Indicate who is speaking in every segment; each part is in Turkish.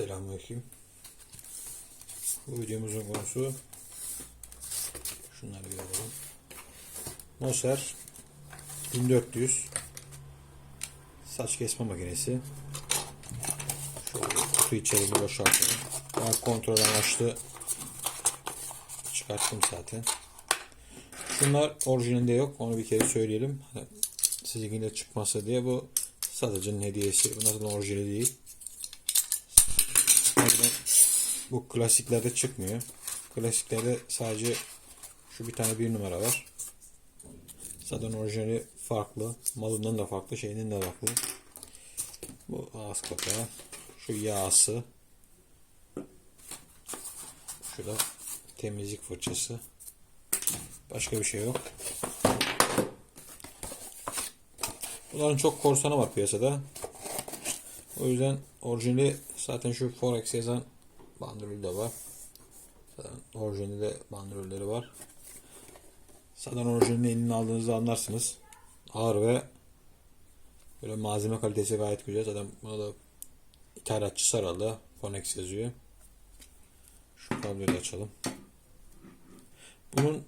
Speaker 1: Selamünaleyküm. Bu videomuzun konusu şunları bir alalım. Moser 1400 saç kesme makinesi. Şöyle kutu içeriğini boşaltalım. Ben kontrol amaçlı çıkarttım zaten. Şunlar orijinalinde yok. Onu bir kere söyleyelim. Hani sizinkinde çıkmasa diye bu satıcının hediyesi. Bunların orijinali değil. Zaten bu klasiklerde çıkmıyor. Klasiklerde sadece şu bir tane bir numara var. Zaten orijinali farklı. Malından da farklı, şeyinin de farklı. Bu ağız kapağı. Şu yağsı. Şurada temizlik fırçası. Başka bir şey yok. Bunların çok korsanı var piyasada. O yüzden orijinali zaten şu Forex yazan bandrolü de var. Zaten orijinali de bandrolleri var. Zaten orijinalini eline aldığınızda anlarsınız. Ağır ve böyle malzeme kalitesi gayet güzel. Zaten buna da ithalatçı saraldı. Forex yazıyor. Şu kabloyu açalım. Bunun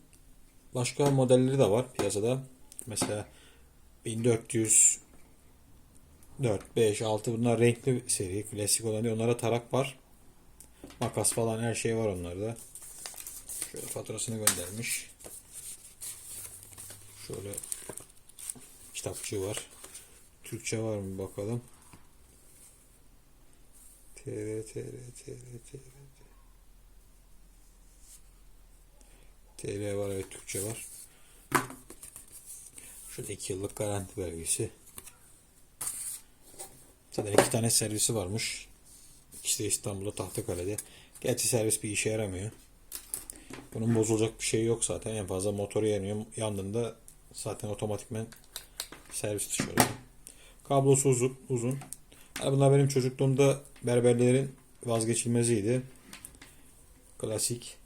Speaker 1: başka modelleri de var piyasada. Mesela 1400 4, 5, 6 bunlar renkli seri. Klasik olan değil. Onlara tarak var. Makas falan her şey var onlarda. Şöyle faturasını göndermiş. Şöyle kitapçığı var. Türkçe var mı bakalım. TR, TR, TR, TR. TR var evet Türkçe var. Şurada 2 yıllık garanti belgesi. Zaten iki tane servisi varmış. İkisi de İstanbul'da Tahtakale'de. Gerçi servis bir işe yaramıyor. Bunun bozulacak bir şey yok zaten. En fazla motoru yanıyor. Yandığında zaten otomatikmen servis dışı. Kablosu uzun. uzun. Yani bunlar benim çocukluğumda berberlerin vazgeçilmeziydi. Klasik.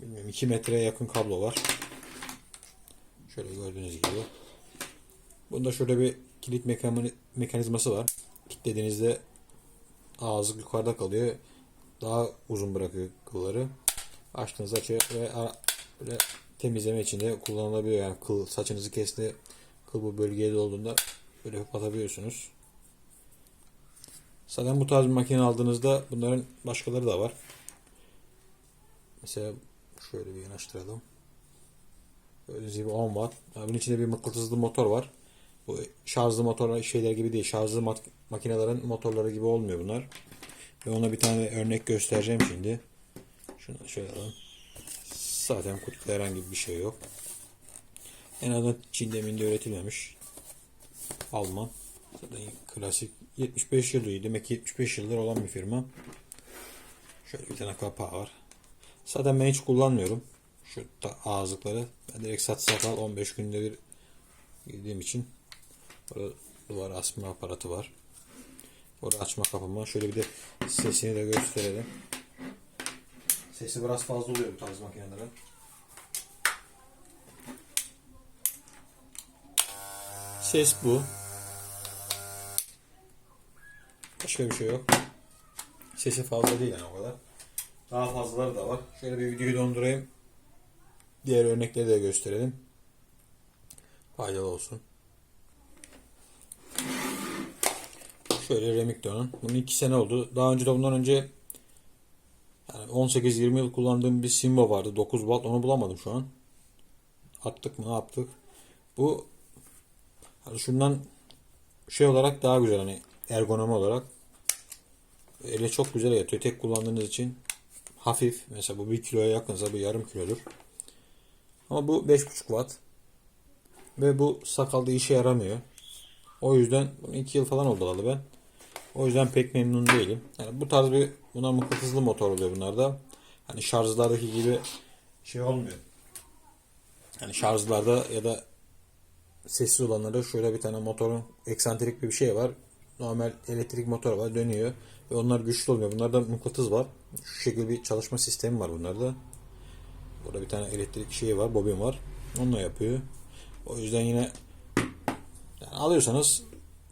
Speaker 1: Bilmiyorum 2 metreye yakın kablo var. Şöyle gördüğünüz gibi. Bunda şöyle bir kilit mekan- mekanizması var. Kilitlediğinizde ağzı yukarıda kalıyor. Daha uzun bırakıyor kılları. Açtığınızda açıyor ve böyle temizleme için de kullanılabiliyor. Yani kıl saçınızı kesti kıl bu bölgeye dolduğunda böyle kapatabiliyorsunuz. Zaten bu tarz bir makine aldığınızda bunların başkaları da var. Mesela şöyle bir yanaştıralım. Gördüğünüz gibi 10 watt. Bunun içinde bir mıknatıslı motor var. Bu şarjlı motor şeyler gibi değil. Şarjlı mak- makinelerin motorları gibi olmuyor bunlar. Ve ona bir tane örnek göstereceğim şimdi. Şunu şöyle alalım. Zaten kutuda herhangi bir şey yok. En azından Çin'de minde üretilmemiş. Alman. Zaten klasik 75 yıl iyi. Demek ki 75 yıldır olan bir firma. Şöyle bir tane kapağı var. Zaten ben hiç kullanmıyorum. Şu ağızlıkları. Ben direkt sat sakal 15 günde bir girdiğim için Burada duvar asma aparatı var. Burada açma kapama. Şöyle bir de sesini de gösterelim. Sesi biraz fazla oluyor bu tarz makinelere. Ses bu. Başka bir şey yok. Sesi fazla değil yani o kadar. Daha fazlaları da var. Şöyle bir videoyu dondurayım. Diğer örnekleri de gösterelim. Faydalı olsun. Şöyle Remington'un. Bunun 2 sene oldu. Daha önce de bundan önce yani 18-20 yıl kullandığım bir Simba vardı. 9 watt. Onu bulamadım şu an. Attık mı ne yaptık. Bu hani şundan şey olarak daha güzel hani ergonomi olarak. Ele çok güzel yatıyor. Tek kullandığınız için hafif. Mesela bu 1 kiloya yakınsa bu yarım kilodur. Ama bu 5.5 watt. Ve bu sakalda işe yaramıyor. O yüzden bunu 2 yıl falan oldu alalı ben. O yüzden pek memnun değilim. Yani bu tarz bir buna mıknatıslı motor oluyor bunlarda. Hani şarjlardaki gibi şey olmuyor. Hani şarjlarda ya da sessiz olanlarda şöyle bir tane motorun eksantrik bir şey var. Normal elektrik motor var dönüyor. Ve onlar güçlü olmuyor. Bunlarda mıknatıs var. Şu şekilde bir çalışma sistemi var bunlarda. Burada bir tane elektrik şeyi var, bobin var. Onunla yapıyor. O yüzden yine yani alıyorsanız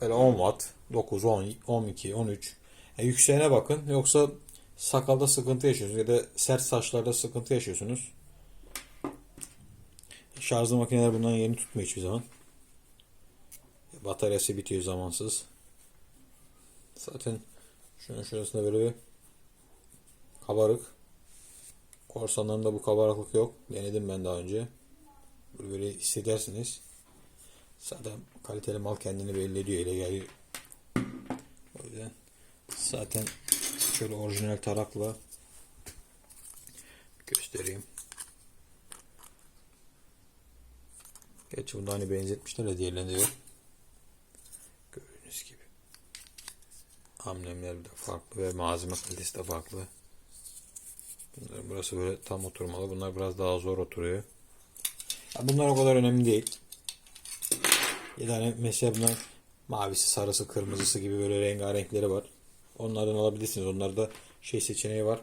Speaker 1: böyle 10 watt, 9, 10, 12, 13 E, yükseğine bakın. Yoksa sakalda sıkıntı yaşıyorsunuz ya da sert saçlarda sıkıntı yaşıyorsunuz. Şarjlı makineler bundan yerini tutmuyor hiçbir zaman. Bataryası bitiyor zamansız. Zaten şunun şurasında böyle bir kabarık. Korsanlarında bu kabarıklık yok. Denedim ben daha önce. Böyle, böyle hissedersiniz. Zaten kaliteli mal kendini belli ediyor. Ele geliyor. Zaten şöyle orijinal tarakla göstereyim. Gerçi bunda hani benzetmişler de diğerlerinde yok. Gördüğünüz gibi. Amblemler de farklı ve malzeme kalitesi de farklı. Bunların burası böyle tam oturmalı. Bunlar biraz daha zor oturuyor. Ya bunlar o kadar önemli değil. Yani mesela bunlar mavisi, sarısı, kırmızısı gibi böyle rengarenkleri var. Onlardan alabilirsiniz. Onlarda şey seçeneği var.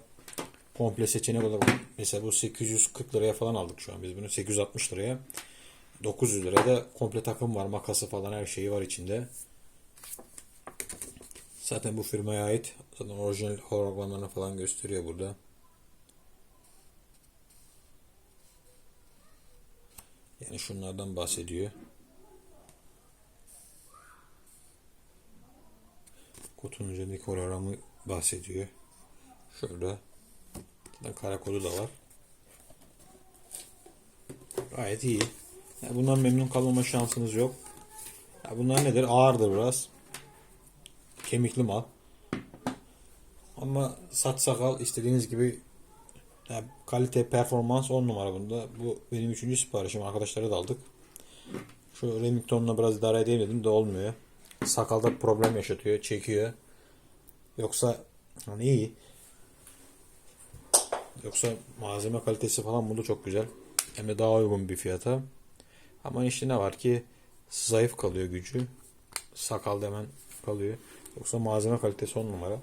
Speaker 1: Komple seçenek olarak mesela bu 840 liraya falan aldık şu an biz bunu 860 liraya. 900 liraya da komple takım var. Makası falan her şeyi var içinde. Zaten bu firmaya ait. Zaten orijinal hologramlarını falan gösteriyor burada. Yani şunlardan bahsediyor. Kutunun üzerindeki hologramı bahsediyor. Şurada. Kara kodu da var. Gayet iyi. Yani bundan memnun kalmama şansınız yok. Ya bunlar nedir? Ağırdır biraz. Kemikli mal. Ama saç sakal istediğiniz gibi ya kalite performans 10 numara bunda. Bu benim üçüncü siparişim. Arkadaşlara da aldık. Şu Remington'la biraz idare edemedim de olmuyor. Sakalda problem yaşatıyor. Çekiyor. Yoksa hani iyi. Yoksa malzeme kalitesi falan bunda çok güzel. Hem de daha uygun bir fiyata. Ama işte ne var ki zayıf kalıyor gücü. Sakalda hemen kalıyor. Yoksa malzeme kalitesi on numara.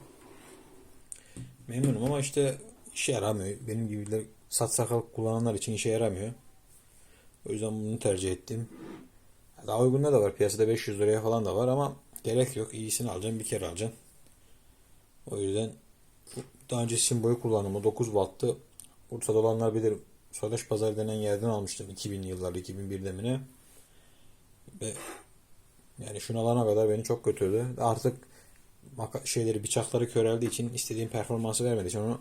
Speaker 1: Memnunum ama işte işe yaramıyor. Benim gibiler saç sakal kullananlar için işe yaramıyor. O yüzden bunu tercih ettim. Daha uygunlar da var. Piyasada 500 liraya falan da var ama gerek yok. İyisini alacaksın. Bir kere alacaksın. O yüzden daha önce Simbo'yu kullanımı 9 watt'tı. Bursa'da olanlar bilir. Sadaş Pazar denen yerden almıştım 2000'li yıllarda 2001'de mi ne? Ve yani şunu alana kadar beni çok götürdü. Artık şeyleri bıçakları köreldiği için istediğim performansı vermediği için onu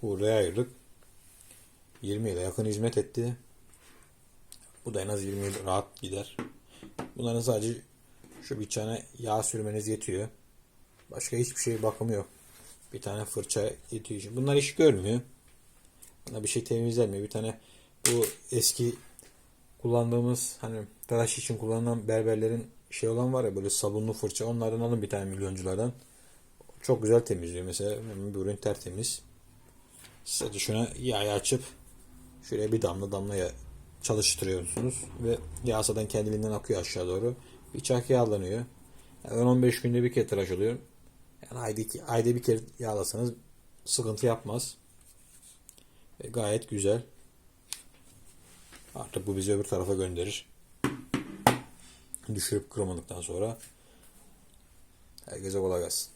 Speaker 1: Hurra'ya ayırdık. 20 yıla yakın hizmet etti. Bu da en az 20 yıl rahat gider. Bunların sadece şu bıçağına yağ sürmeniz yetiyor. Başka hiçbir şey bakımı yok. Bir tane fırça yetiyor. için. Bunlar iş görmüyor. Buna bir şey temizlenmiyor. Bir tane bu eski kullandığımız hani tıraş için kullanılan berberlerin şey olan var ya böyle sabunlu fırça onlardan alın bir tane milyonculardan. Çok güzel temizliyor mesela. Bir ürün tertemiz. Sadece şuna yağı açıp şuraya bir damla damlaya çalıştırıyorsunuz ve yağ zaten kendiliğinden akıyor aşağı doğru. Bıçak yağlanıyor. Yani 15 günde bir kere tıraş oluyor. Yani ayda, iki, ayda bir kere yağlasanız sıkıntı yapmaz. Ve gayet güzel. Artık bu bizi öbür tarafa gönderir. Düşürüp kırmadıktan sonra. Herkese kolay gelsin.